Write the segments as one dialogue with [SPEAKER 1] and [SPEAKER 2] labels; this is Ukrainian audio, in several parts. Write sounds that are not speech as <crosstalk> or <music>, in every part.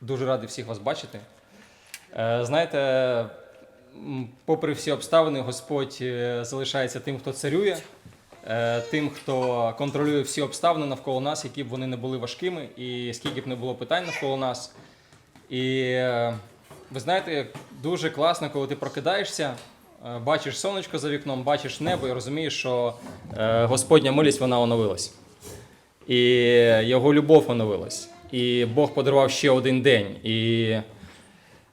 [SPEAKER 1] Дуже радий всіх вас бачити. Е, Знаєте, попри всі обставини, Господь е, залишається тим, хто царює, е, тим, хто контролює всі обставини навколо нас, які б вони не були важкими, і скільки б не було питань навколо нас. І ви знаєте, дуже класно, коли ти прокидаєшся, бачиш сонечко за вікном, бачиш небо і розумієш, що Господня милість вона оновилась. І його любов оновилась. І Бог подарував ще один день. І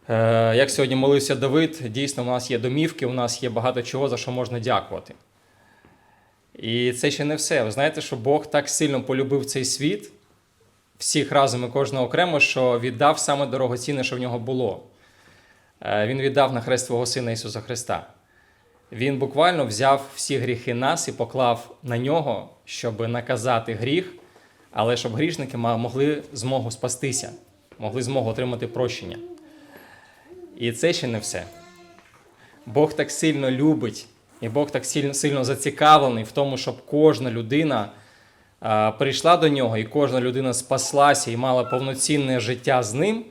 [SPEAKER 1] е, як сьогодні молився Давид, дійсно, у нас є домівки, у нас є багато чого, за що можна дякувати. І це ще не все. Ви знаєте, що Бог так сильно полюбив цей світ, всіх разом і кожного окремо, що віддав саме дорогоцінне, що в нього було. Е, Він віддав на хрест свого Сина Ісуса Христа. Він буквально взяв всі гріхи нас і поклав на нього, щоб наказати гріх, але щоб грішники могли змогу спастися, могли змогу отримати прощення. І це ще не все. Бог так сильно любить, і Бог так сильно, зацікавлений в тому, щоб кожна людина прийшла до нього, і кожна людина спаслася і мала повноцінне життя з ним.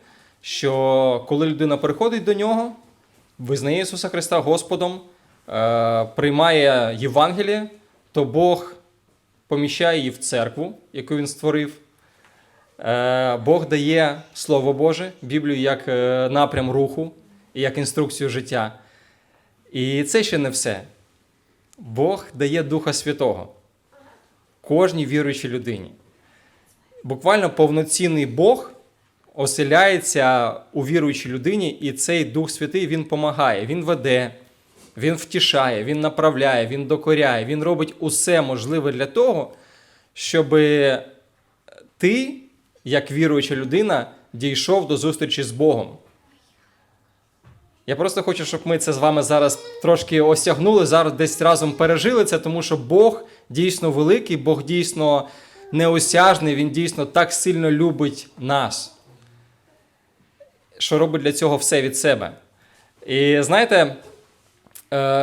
[SPEAKER 1] Що коли людина приходить до нього, визнає Ісуса Христа Господом, е, приймає Євангеліє, то Бог поміщає її в церкву, яку він створив. Е, Бог дає Слово Боже, Біблію як е, напрям руху і як інструкцію життя. І це ще не все. Бог дає Духа Святого кожній віруючій людині. Буквально повноцінний Бог оселяється у віруючій людині, і цей Дух Святий він помагає, він веде, він втішає, він направляє, він докоряє, він робить усе можливе для того, щоб ти, як віруюча людина, дійшов до зустрічі з Богом. Я просто хочу, щоб ми це з вами зараз трошки осягнули, зараз десь разом пережили це, тому що Бог дійсно великий, Бог дійсно неосяжний, Він дійсно так сильно любить нас, що робить для цього все від себе. І знаєте,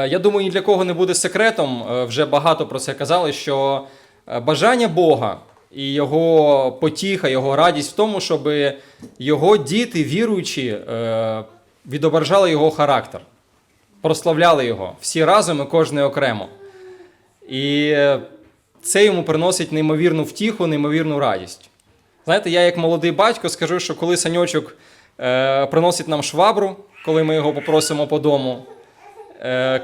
[SPEAKER 1] я думаю, ні для кого не буде секретом, е, вже багато про це казали, що е, бажання Бога і його потіха, його радість в тому, щоб його діти, віруючі, е, відображали його характер, прославляли його всі разом і кожен окремо. І е, це йому приносить неймовірну втіху, неймовірну радість. Знаєте, я як молодий батько скажу, що коли саньочок е, приносить нам швабру, коли ми його попросимо по дому, е,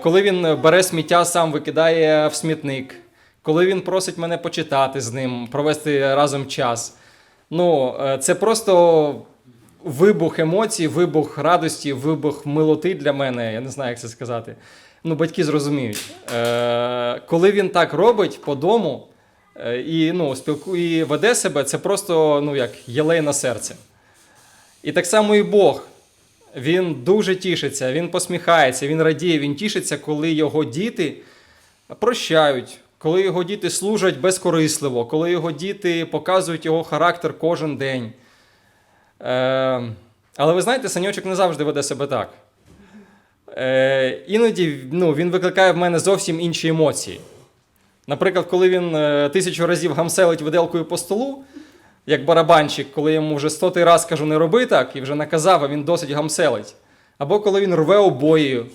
[SPEAKER 1] коли він бере сміття, сам викидає в смітник, коли він просить мене почитати з ним, провести разом час. Ну, е, це просто вибух емоцій, вибух радості, вибух милоти для мене. Я не знаю, як це сказати. Ну, батьки зрозуміють. Е, коли він так робить по дому е, і, ну, спілку, і веде себе, це просто ну, як єлей на серце. І так само і Бог. Він дуже тішиться, він посміхається, він радіє, він тішиться, коли його діти прощають, коли його діти служать безкорисливо, коли його діти показують його характер кожен день. Е, але ви знаєте, саньочок не завжди веде себе так. Е, іноді ну, він викликає в мене зовсім інші емоції. Наприклад, коли він е, тисячу разів гамселить виделкою по столу, як барабанщик, коли йому вже стотий раз кажу, не роби так, і вже наказав, а він досить гамселить. Або коли він рве обої е,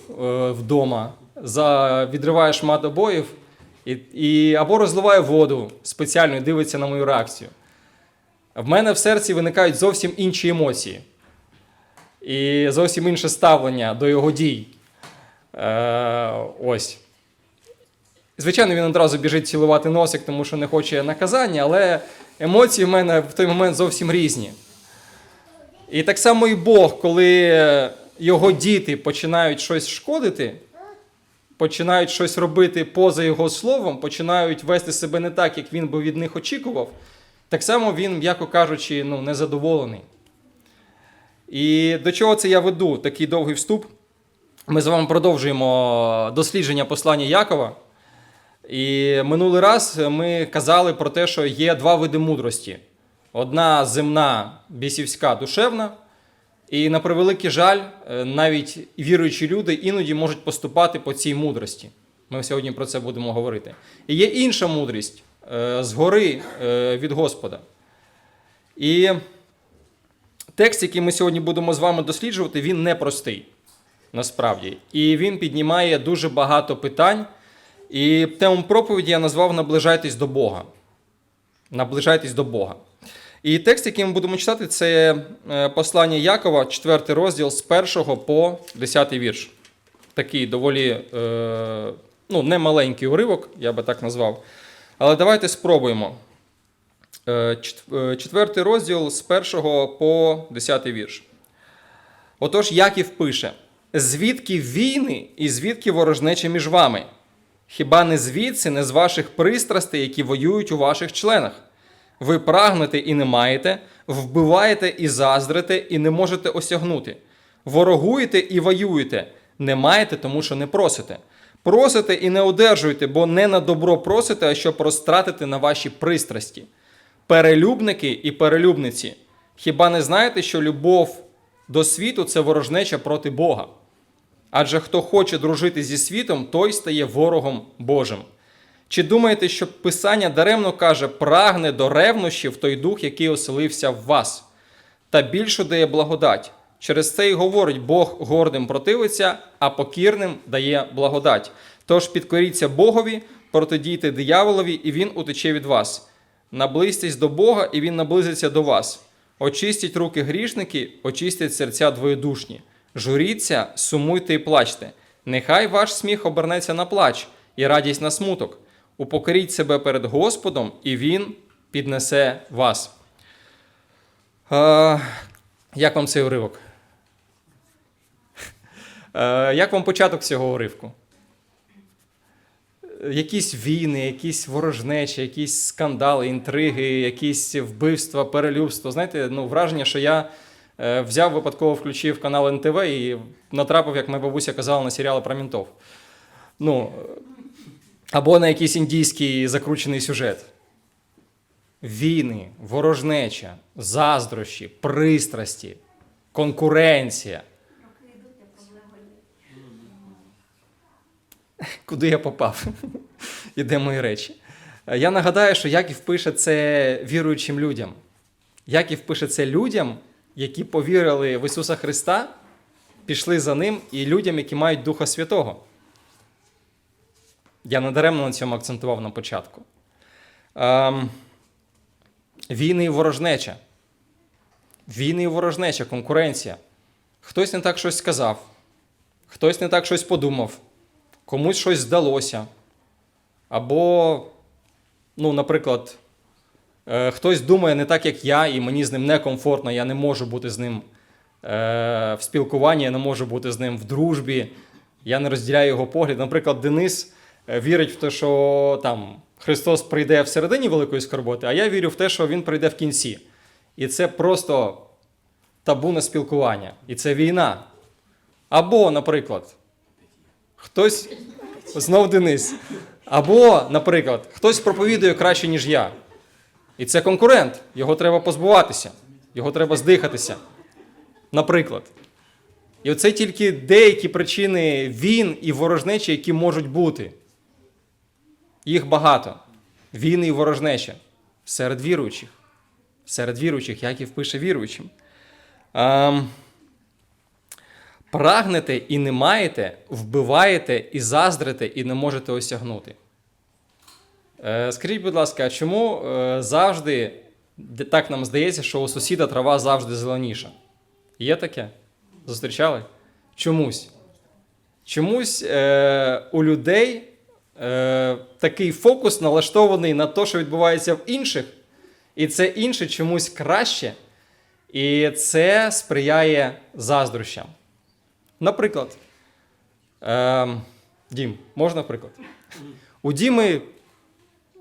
[SPEAKER 1] вдома, за, відриває шмат обоїв, і, і, або розливає воду спеціально і дивиться на мою реакцію. В мене в серці виникають зовсім інші емоції. І зовсім інше ставлення до його дій. Е, ось. Звичайно, він одразу біжить цілувати носик, тому що не хоче наказання, але емоції в мене в той момент зовсім різні. І так само і Бог, коли його діти починають щось шкодити, починають щось робити поза його словом, починають вести себе не так, як він би від них очікував, так само він, м'яко кажучи, ну, незадоволений. І до чого це я веду? Такий довгий вступ. Ми з вами продовжуємо дослідження послання Якова. І минулий раз ми казали про те, що є два види мудрості: одна земна, бісівська, душевна. І на превеликий жаль, е, навіть віруючі люди іноді можуть поступати по цій мудрості. Ми сьогодні про це будемо говорити. І є інша мудрість е, згори е, від Господа. І текст, який ми сьогодні будемо з вами досліджувати, він непростий насправді. І він піднімає дуже багато питань. І тему проповіді я назвав Наближайтесь до Бога. Наближайтесь до Бога. І текст, який ми будемо читати, це е, послання Якова, 4 розділ з 1 по 10 вірш. Такий доволі е, ну, немаленький уривок, я би так назвав. Але давайте спробуємо. Е, чет- е, Четвертий розділ з 1 по 10 вірш. Отож, Яків пише: звідки війни і звідки ворожнеча між вами? Хіба не звідси, не з ваших пристрастей, які воюють у ваших членах? Ви прагнете і не маєте, вбиваєте і заздрите, і не можете осягнути. Ворогуєте і воюєте, не маєте, тому що не просите. Просите і не одержуєте, бо не на добро просите, а щоб розтратити на ваші пристрасті. Перелюбники і перелюбниці. Хіба не знаєте, що любов до світу це ворожнеча проти Бога? Адже хто хоче дружити зі світом, той стає ворогом Божим. Чи думаєте, що Писання даремно каже, прагне до ревнощів той дух, який оселився в вас? Та більшу дає благодать. Через це й говорить, Бог гордим противиться, а покірним дає благодать. Тож підкоріться Богові, протидійте дияволові, і він утече від вас. Наблизьтесь до Бога, і він наблизиться до вас. Очистіть руки грішники, очистять серця двоєдушні. Журіться, сумуйте і плачте. Нехай ваш сміх обернеться на плач і радість на смуток. Упокоріть себе перед Господом, і Він піднесе вас. Е, як вам цей уривок? <laughs> Е, як вам початок цього уривку? Якісь війни, якісь ворожнечі, якісь скандали, інтриги, якісь вбивства, перелюбства. Знаєте, ну, враження, що я взяв випадково включив канал НТВ і натрапив, як моя бабуся казала, на серіали про ментов. Ну, або на якийсь індійський закручений сюжет. Війни, ворожнеча, заздрощі, пристрасті, конкуренція. Куди я попав? <laughs> І де мої речі? Е, Я нагадаю, що Яків пише це віруючим людям. Яків пише це людям, які повірили в Ісуса Христа, пішли за Ним, і людям, які мають Духа Святого. Я надаремно на цьому акцентував на початку. Ем, війни і ворожнеча. Війни і ворожнеча, конкуренція. Хтось не так щось сказав, хтось не так щось подумав, комусь щось здалося. Або, ну, наприклад, хтось думає не так, як я, і мені з ним некомфортно, я не можу бути з ним е, в спілкуванні, я не можу бути з ним в дружбі, я не розділяю його погляд. Наприклад, Денис е, вірить в те, що там Христос прийде всередині великої скорботи, а я вірю в те, що Він прийде в кінці. І це просто табу на спілкування. І це війна. Або, наприклад, хтось знов Денис. Або, наприклад, хтось проповідує краще, ніж я. І це конкурент. Його треба позбуватися, його треба здихатися. Наприклад. І оце тільки деякі причини війн і ворожнечі, які можуть бути. Їх багато. Війни і ворожнеча серед віруючих. Серед віруючих, Яків пише віруючим. Ем, Прагнете і не маєте, вбиваєте і заздрите, і не можете осягнути. Е, Скажіть, будь ласка, а чому е, завжди так нам здається, що у сусіда трава завжди зеленіша? Є таке? Зустрічали? Чомусь. Чомусь е, у людей е, такий фокус налаштований на те, що відбувається в інших, і це інше чомусь краще, і це сприяє заздрощам. Наприклад, е, Дім, можна приклад? У Діми,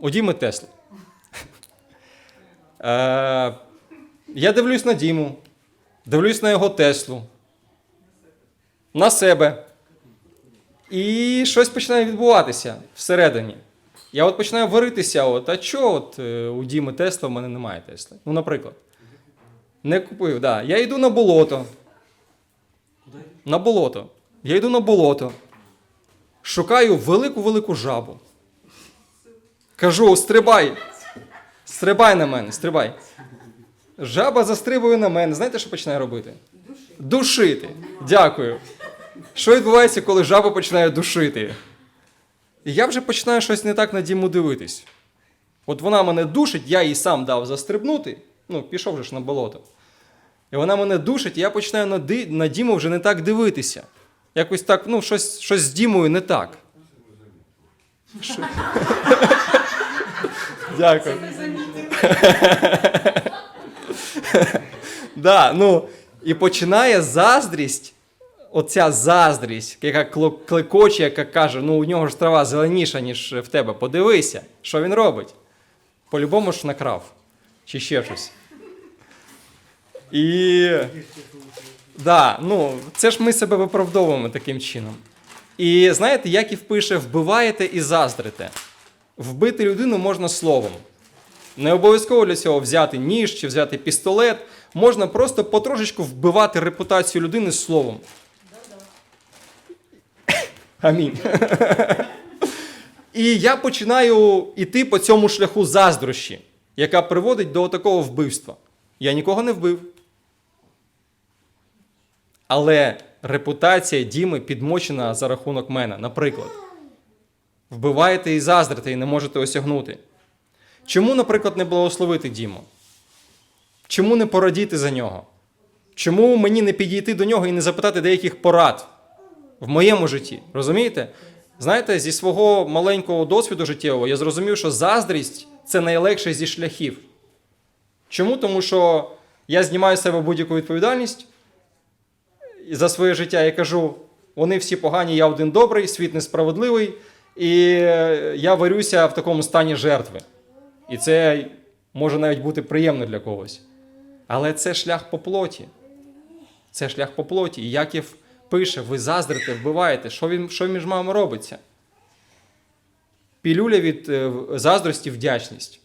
[SPEAKER 1] у Діми Тесла. Е, я дивлюсь на Діму, дивлюсь на його Теслу, на себе. І щось починає відбуватися всередині. Я от починаю варитися, от, а чого от, е, у Діми Тесла в мене немає Тесли? Ну, наприклад. Не купив, да. Я йду на болото. На болото. Я йду на болото. Шукаю велику-велику жабу. Кажу: стрибай. Стрибай на мене, стрибай. Жаба застрибує на мене. Знаєте, що починає робити? Душити. Дякую. Що відбувається, коли жаба починає душити? І я вже починаю щось не так на Діму дивитись. От вона мене душить, я їй сам дав застрибнути. Ну, пішов же ж на болото. І вона мене душить, і я починаю на, Ди... на Діму вже не так дивитися. Якось так, ну, щось, щось з Дімою не так. Що? Дякую. <laughs> да, ну, і починає заздрість, оця заздрість, яка клекоче, яка каже, ну у нього ж трава зеленіша, ніж в тебе. Подивися, що він робить. По-любому ж накрав. Чи ще щось. І. Да, ну, це ж ми себе виправдовуємо таким чином. І знаєте, Яків пише: вбиваєте і заздрите. Вбити людину можна словом. Не обов'язково для цього взяти ніж чи взяти пістолет. Можна просто потрошечку вбивати репутацію людини словом. <coughs> Амінь. І я починаю йти по цьому шляху заздрощі, яка приводить до такого вбивства. Я нікого не вбив. Але репутація Діми підмочена за рахунок мене, наприклад. Вбиваєте і заздрите, і не можете осягнути. Чому, наприклад, не благословити Діму? Чому не порадіти за нього? Чому мені не підійти до нього і не запитати деяких порад в моєму житті? Розумієте? Знаєте, зі свого маленького досвіду життєвого я зрозумів, що заздрість це найлегший зі шляхів. Чому? Тому що я знімаю з себе будь-яку відповідальність за своє життя і кажу: вони всі погані, я один добрий, світ несправедливий, і я варюся в такому стані жертви. І це може навіть бути приємно для когось. Але це шлях по плоті. Це шлях по плоті. І Яків пише: ви заздрите, вбиваєте. Що, він, що між вами робиться? Пілюля від е, заздрості вдячність.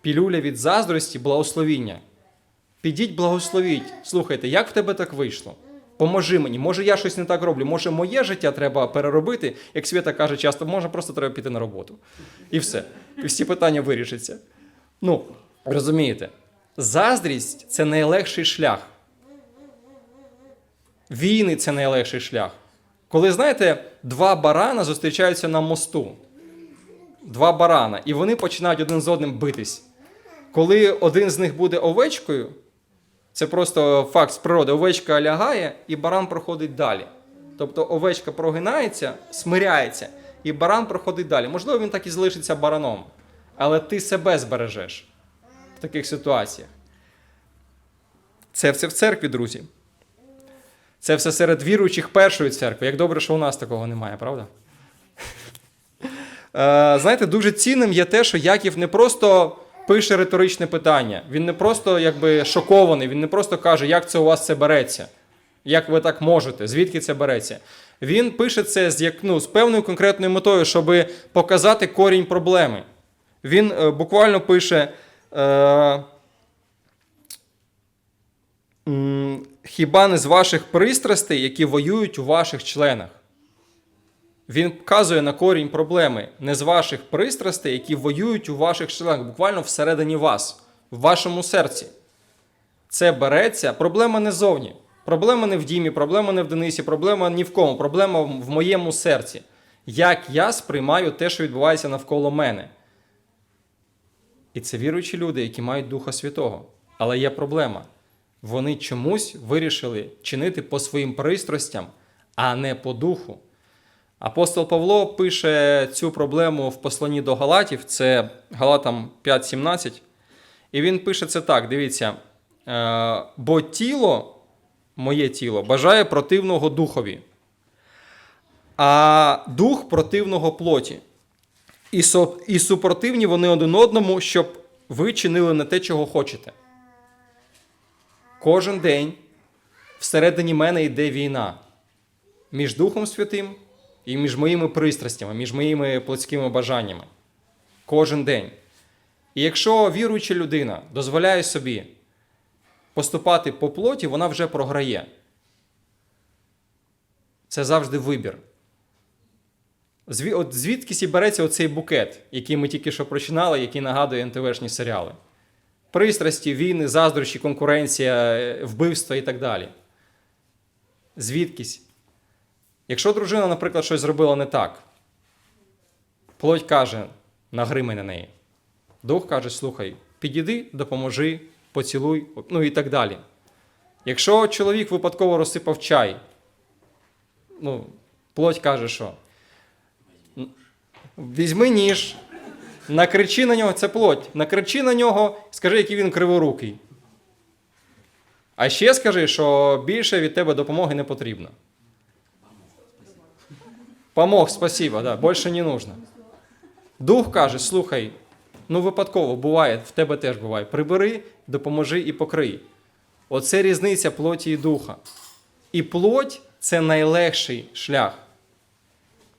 [SPEAKER 1] Пілюля від заздрості благословіння. Підіть, благословіть. Слухайте, як в тебе так вийшло? Поможи мені. Може, я щось не так роблю. Може, моє життя треба переробити. Як Свята каже часто, може, просто треба піти на роботу. І все. І всі питання вирішаться. Ну, розумієте, заздрість це найлегший шлях. Війни це найлегший шлях. Коли, знаєте, два барана зустрічаються на мосту. Два барана, і вони починають один з одним битись. Коли один з них буде овечкою, це просто факт з природи. Овечка лягає, і баран проходить далі. Тобто овечка прогинається, смиряється, і баран проходить далі. Можливо, він так і залишиться бараном, але ти себе збережеш в таких ситуаціях. Це все в церкві, друзі. Це все серед віруючих першої церкви. Як добре, що у нас такого немає, правда? <laughs> Е, Знаєте, дуже цінним є те, що Яків не просто пише риторичне питання, він не просто якби шокований, він не просто каже, як це у вас це береться, як ви так можете, звідки це береться. Він пише це з, як, ну, з певною конкретною метою, щоб показати корінь проблеми. Він е, буквально пише. Е, Хіба не з ваших пристрастей, які воюють у ваших членах? Він вказує на корінь проблеми не з ваших пристрастей, які воюють у ваших членах, буквально всередині вас, в вашому серці. Це береться. Проблема не зовні. Проблема не в Дімі, проблема не в Денисі, проблема ні в кому. Проблема в моєму серці. Як я сприймаю те, що відбувається навколо мене. І це віруючі люди, які мають Духа Святого. Але є проблема. Вони чомусь вирішили чинити по своїм пристрастям, а не по духу. Апостол Павло пише цю проблему в посланні до Галатів, це Галатам 5.17. І він пише це так: дивіться. «Е, Бо тіло, моє тіло, бажає противного духові, а дух противного плоті. І, і супротивні вони один одному, щоб ви чинили не те, чого хочете. Кожен день всередині мене йде війна між Духом Святим і між моїми пристрастями, між моїми плотськими бажаннями. Кожен день. І якщо віруюча людина дозволяє собі поступати по плоті, вона вже програє. Це завжди вибір. От звідкись і береться оцей букет, який ми тільки що прочинали, який нагадує НТВшні серіали. Пристрасті, війни, заздрощі, конкуренція, е, вбивства і так далі. Звідкись. Якщо дружина, наприклад, щось зробила не так, плоть каже, нагримай на неї. Дух каже, слухай, підійди, допоможи, поцілуй, ну і так далі. Якщо чоловік випадково розсипав чай, ну, плоть каже, що візьми ніж, накричи на нього, це плоть, накричи на нього, скажи, який він криворукий. А ще скажи, що більше від тебе допомоги не потрібно. Помог, спасибо, да, більше не нужно. Дух каже: слухай, ну випадково буває, в тебе теж буває. Прибери, допоможи і покрий. Оце різниця плоті і духа. І плоть це найлегший шлях.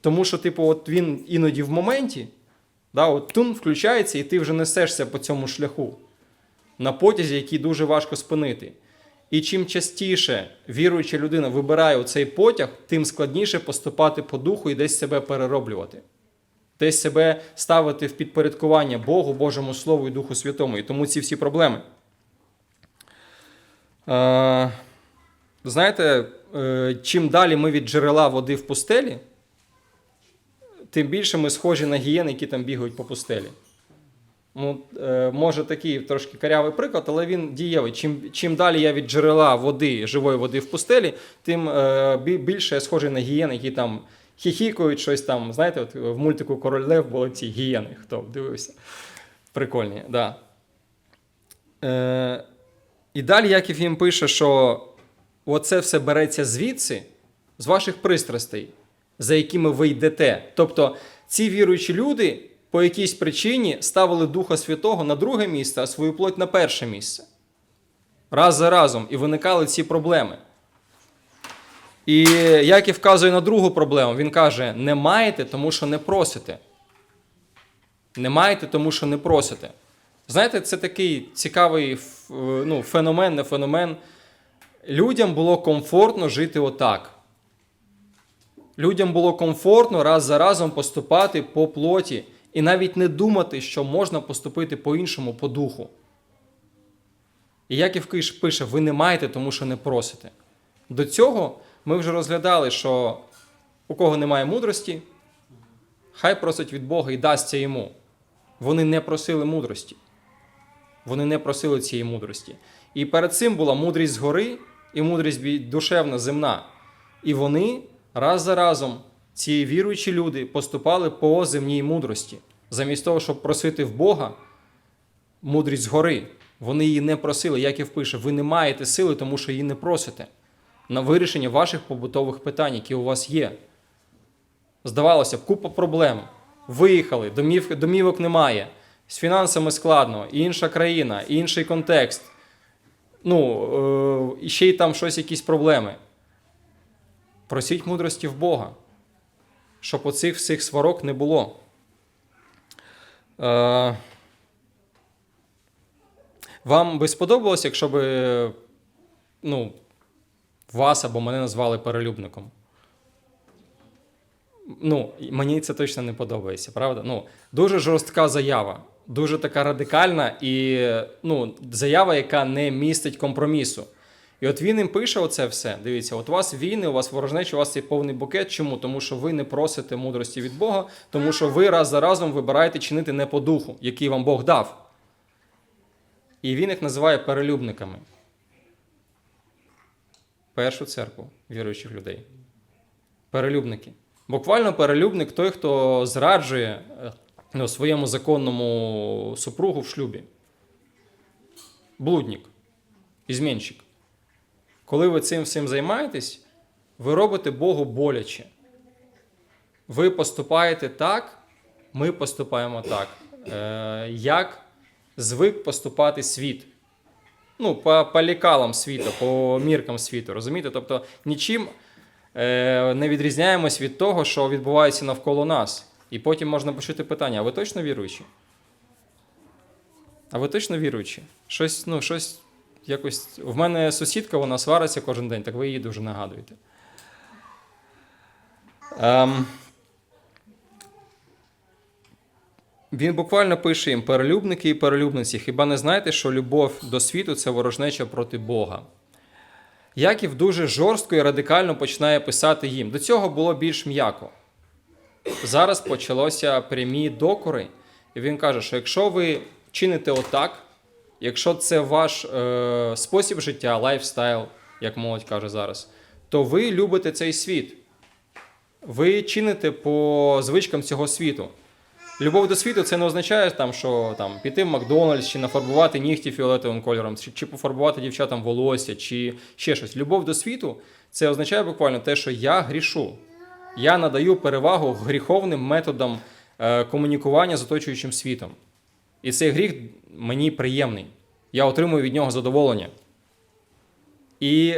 [SPEAKER 1] Тому що, типу, от він іноді в моменті, да, от тун включається, і ти вже несешся по цьому шляху на потязі, який дуже важко спинити. І чим частіше віруюча людина вибирає цей потяг, тим складніше поступати по духу і десь себе перероблювати, десь себе ставити в підпорядкування Богу, Божому Слову і Духу Святому. І тому ці всі проблеми. Е, знаєте, е, чим далі ми від джерела води в пустелі, тим більше ми схожі на гієни, які там бігають по пустелі. Ну, е, може такий трошки карявий приклад, але він дієвий. Чим, чим далі я від джерела води, живої води в пустелі, тим е, більше я схожий на гієни, які там хіхікують щось там. Знаєте, от в мультику Король Лев були ці гієни, хто дивився. Прикольні. Да. Е, і далі Яків їм пише, що оце все береться звідси, з ваших пристрастей, за якими ви йдете. Тобто ці віруючі люди по якійсь причині ставили Духа Святого на друге місце, а свою плоть на перше місце. Раз за разом. І виникали ці проблеми. І Яків вказує на другу проблему. Він каже: не маєте, тому що не просите. Не маєте, тому що не просите. Знаєте, це такий цікавий ну, феномен, не феномен. Людям було комфортно жити отак. Людям було комфортно раз за разом поступати по плоті і навіть не думати, що можна поступити по-іншому по духу. І Яків Киш пише: ви не маєте, тому що не просите. До цього ми вже розглядали, що у кого немає мудрості, хай просить від Бога і дасться йому. Вони не просили мудрості. Вони не просили цієї мудрості. І перед цим була мудрість згори і мудрість душевна, земна. І вони раз за разом, ці віруючі люди, поступали по земній мудрості. Замість того, щоб просити в Бога мудрість згори. Вони її не просили. Яків пише, ви не маєте сили, тому що її не просите на вирішення ваших побутових питань, які у вас є. Здавалося б, купа проблем. Виїхали, домів, домівок немає, з фінансами складно, інша країна, інший контекст. Ну, е, ще й там щось, якісь проблеми. Просіть мудрості в Бога, щоб оцих всіх сварок не було. Е, вам би сподобалось, якщо би ну, вас або мене назвали перелюбником? Ну, мені це точно не подобається, правда? Ну, дуже жорстка заява, дуже така радикальна і ну, заява, яка не містить компромісу. І от він їм пише оце все. Дивіться, от у вас війни, у вас ворожнечі, у вас є повний букет. Чому? Тому що ви не просите мудрості від Бога, тому що ви раз за разом вибираєте чинити не по духу, який вам Бог дав. І він їх називає перелюбниками. Першу церкву віруючих людей. Перелюбники. Буквально перелюбник той, хто зраджує е, ну, своєму законному супругу в шлюбі. Блудник, ізменщик. Коли ви цим всім займаєтесь, ви робите Богу боляче. Ви поступаєте так, ми поступаємо так. Е, як звик поступати світ. Ну, по, по лікалам світу, по міркам світу, розумієте? Тобто нічим е, не відрізняємось від того, що відбувається навколо нас. І потім можна почути питання: а ви точно віруючі? А ви точно віруючі? Щось, ну, щось якось. В мене сусідка, вона свариться кожен день, так ви її дуже нагадуєте. Ем, Він буквально пише їм: перелюбники і перелюбниці, хіба не знаєте, що любов до світу це ворожнеча проти Бога? Яків дуже жорстко і радикально починає писати їм. До цього було більш м'яко. Зараз почалося прямі докори, і він каже, що якщо ви чините отак, якщо це ваш е, спосіб життя, лайфстайл, як молодь каже зараз, то ви любите цей світ. Ви чините по звичкам цього світу. Любов до світу це не означає, там, що там, піти в Макдональдс, чи нафарбувати нігті фіолетовим кольором, чи, чи пофарбувати дівчатам волосся, чи ще щось. Любов до світу це означає буквально те, що я грішу. Я надаю перевагу гріховним методам е, комунікування з оточуючим світом. І цей гріх мені приємний. Я отримую від нього задоволення. І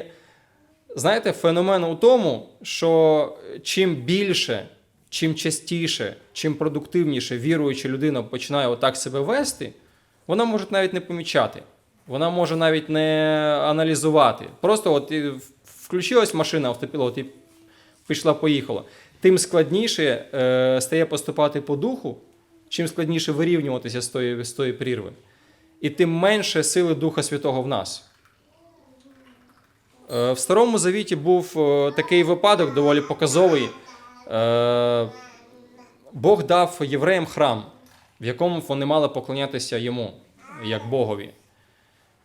[SPEAKER 1] знаєте, феномен у тому, що чим більше, чим частіше, чим продуктивніше віруюча людина починає отак себе вести, вона може навіть не помічати. Вона може навіть не аналізувати. Просто от включилась машина автопілот і пішла, поїхала. Тим складніше е, стає поступати по духу, чим складніше вирівнюватися з тої, з тої прірви. І тим менше сили Духа Святого в нас. Е, В Старому Завіті був е, такий випадок доволі показовий. Е, Бог дав євреям храм, в якому вони мали поклонятися йому, як Богові.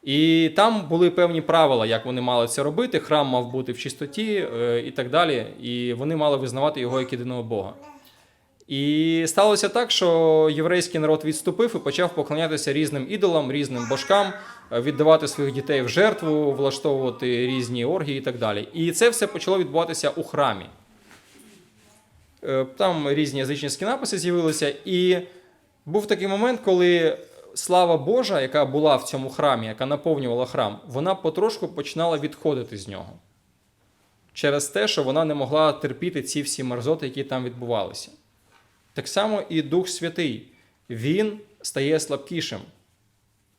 [SPEAKER 1] І там були певні правила, як вони мали це робити. Храм мав бути в чистоті і так далі. І вони мали визнавати його як єдиного Бога. І сталося так, що єврейський народ відступив і почав поклонятися різним ідолам, різним божкам, е, віддавати своїх дітей в жертву, влаштовувати різні оргії і так далі. І це все почало відбуватися у храмі. Е, Там різні язичницькі написи з'явилися, і був такий момент, коли слава Божа, яка була в цьому храмі, яка наповнювала храм, вона потрошку починала відходити з нього. Через те, що вона не могла терпіти ці всі мерзоти, які там відбувалися. Так само і Дух Святий, він стає слабкішим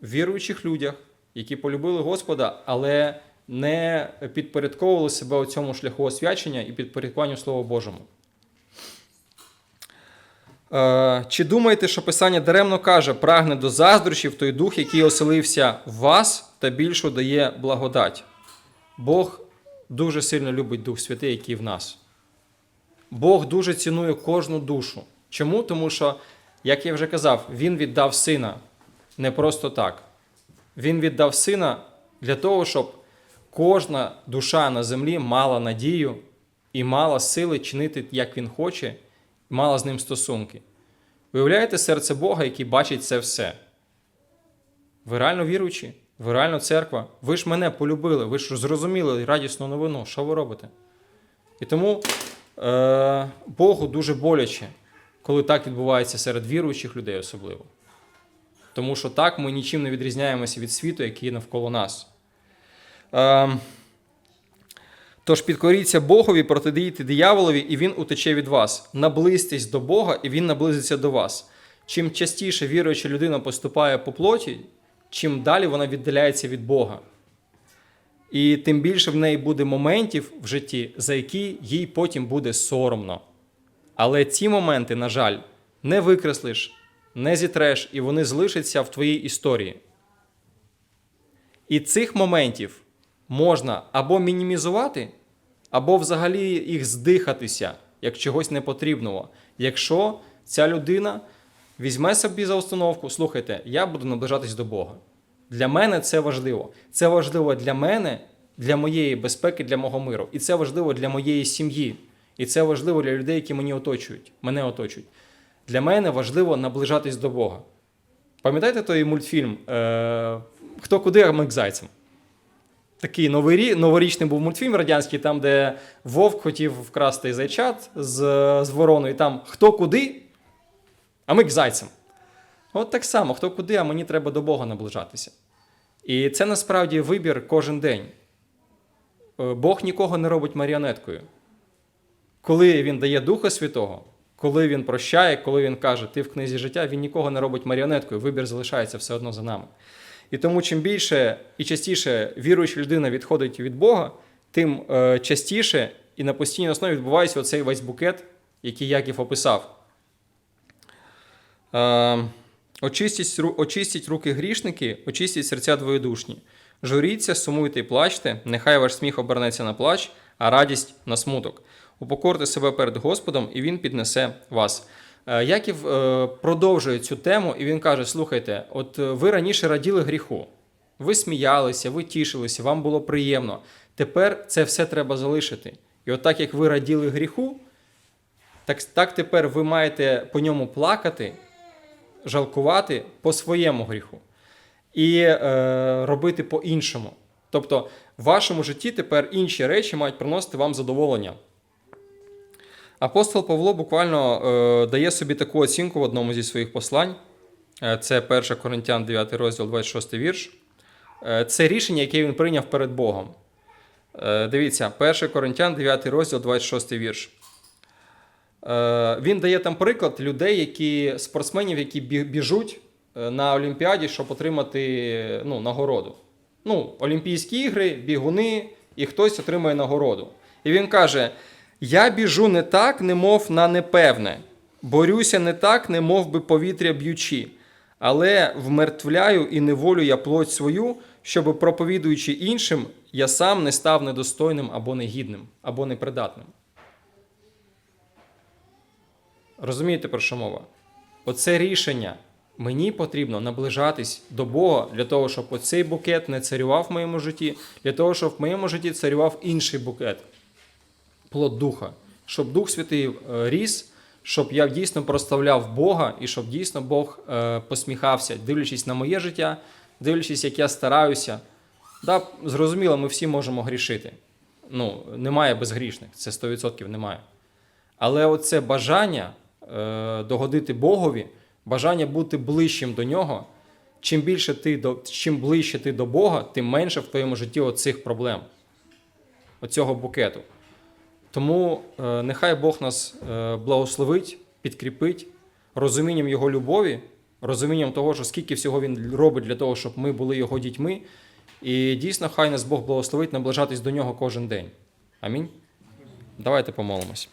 [SPEAKER 1] в віруючих людях, які полюбили Господа, але не підпорядковували себе у цьому шляху освячення і підпорядкуванню Слова Божому. Е, Чи думаєте, що Писання даремно каже, прагне до заздрощів той дух, який оселився в вас та більшу дає благодать? Бог дуже сильно любить Дух Святий, який в нас. Бог дуже цінує кожну душу. Чому? Тому що, як я вже казав, Він віддав сина не просто так. Він віддав сина для того, щоб кожна душа на землі мала надію і мала сили чинити, як він хоче, і мала з ним стосунки. Виявляєте серце Бога, який бачить це все. Ви реально віруючі, ви реально церква. Ви ж мене полюбили, ви ж зрозуміли радісну новину. Що ви робите? І тому е, Богу дуже боляче, коли так відбувається серед віруючих людей особливо. Тому що так ми нічим не відрізняємося від світу, який навколо нас. Е, Тож підкоріться Богові, протидіяти дияволові, і він утече від вас. Наблизьтесь до Бога, і він наблизиться до вас. Чим частіше віруюча людина поступає по плоті, чим далі вона віддаляється від Бога. І тим більше в неї буде моментів в житті, за які їй потім буде соромно. Але ці моменти, на жаль, не викреслиш, не зітреш, і вони залишаться в твоїй історії. І цих моментів можна або мінімізувати, або взагалі їх здихатися як чогось непотрібного. Якщо ця людина візьме собі за установку, слухайте, я буду наближатись до Бога. Для мене це важливо. Це важливо для мене, для моєї безпеки, для мого миру. І це важливо для моєї сім'ї. І це важливо для людей, які мені оточують, мене оточують. Для мене важливо наближатись до Бога. Пам'ятаєте той мультфільм е, Хто куди, а ми к зайцям? Такий новий, новорічний був мультфільм радянський, там, де Вовк хотів вкрасти зайчат з, з вороною, там хто куди, а ми к зайцям. От так само, хто куди, а мені треба до Бога наближатися. І це насправді вибір кожен день. Е, Бог нікого не робить маріонеткою. Коли Він дає Духа Святого, коли Він прощає, коли Він каже, ти в книзі життя, Він нікого не робить маріонеткою, вибір залишається все одно за нами. І тому, чим більше і частіше віруюча людина відходить від Бога, тим е, частіше і на постійній основі відбувається оцей весь букет, який Яків описав. Е, очистіть, очистіть руки грішники, очистіть серця двоєдушні. Журіться, сумуйте і плачте, нехай ваш сміх обернеться на плач, а радість на смуток. Упокорте себе перед Господом, і Він піднесе вас. Е, Яків е, продовжує цю тему, і він каже: слухайте, от е, ви раніше раділи гріху, ви сміялися, ви тішилися, вам було приємно. Тепер це все треба залишити. І от так як ви раділи гріху, так, так тепер ви маєте по ньому плакати, жалкувати по своєму гріху і е, робити по-іншому. Тобто, в вашому житті тепер інші речі мають приносити вам задоволення. Апостол Павло буквально е, дає собі таку оцінку в одному зі своїх послань. Е, Це 1 Коринтян 9 розділ, 26 вірш. Е, Це рішення, яке він прийняв перед Богом. Е, Дивіться, 1 Коринтян 9 розділ, 26 вірш. Він дає там приклад людей, які спортсменів, які біжуть на Олімпіаді, щоб отримати ну, нагороду. Ну, Олімпійські ігри, бігуни, і хтось отримує нагороду. І він каже: Я біжу не так, немов на непевне, борюся не так, немов би повітря б'ючи, але вмертвляю і неволю я плоть свою, щоб, проповідуючи іншим, я сам не став недостойним або негідним, або непридатним. Розумієте, про що мова? Оце рішення. Мені потрібно наближатись до Бога для того, щоб оцей букет не царював в моєму житті, для того, щоб в моєму житті царював інший букет плод духа, щоб Дух Святий е, ріс, щоб я дійсно проставляв Бога і щоб дійсно Бог е, посміхався, дивлячись на моє життя, дивлячись, як я стараюся. Да, зрозуміло, ми всі можемо грішити. Ну, немає безгрішних, це 100% немає. Але оце бажання е, догодити Богові, бажання бути ближчим до нього. Чим більше ти до, чим ближче ти до Бога, тим менше в твоєму житті оцих проблем, оцього букету. Тому е, нехай Бог нас е, благословить, підкріпить розумінням Його любові, розумінням того, що скільки всього Він робить для того, щоб ми були Його дітьми. І дійсно, хай нас Бог благословить наближатись до нього кожен день. Амінь. Давайте помолимось.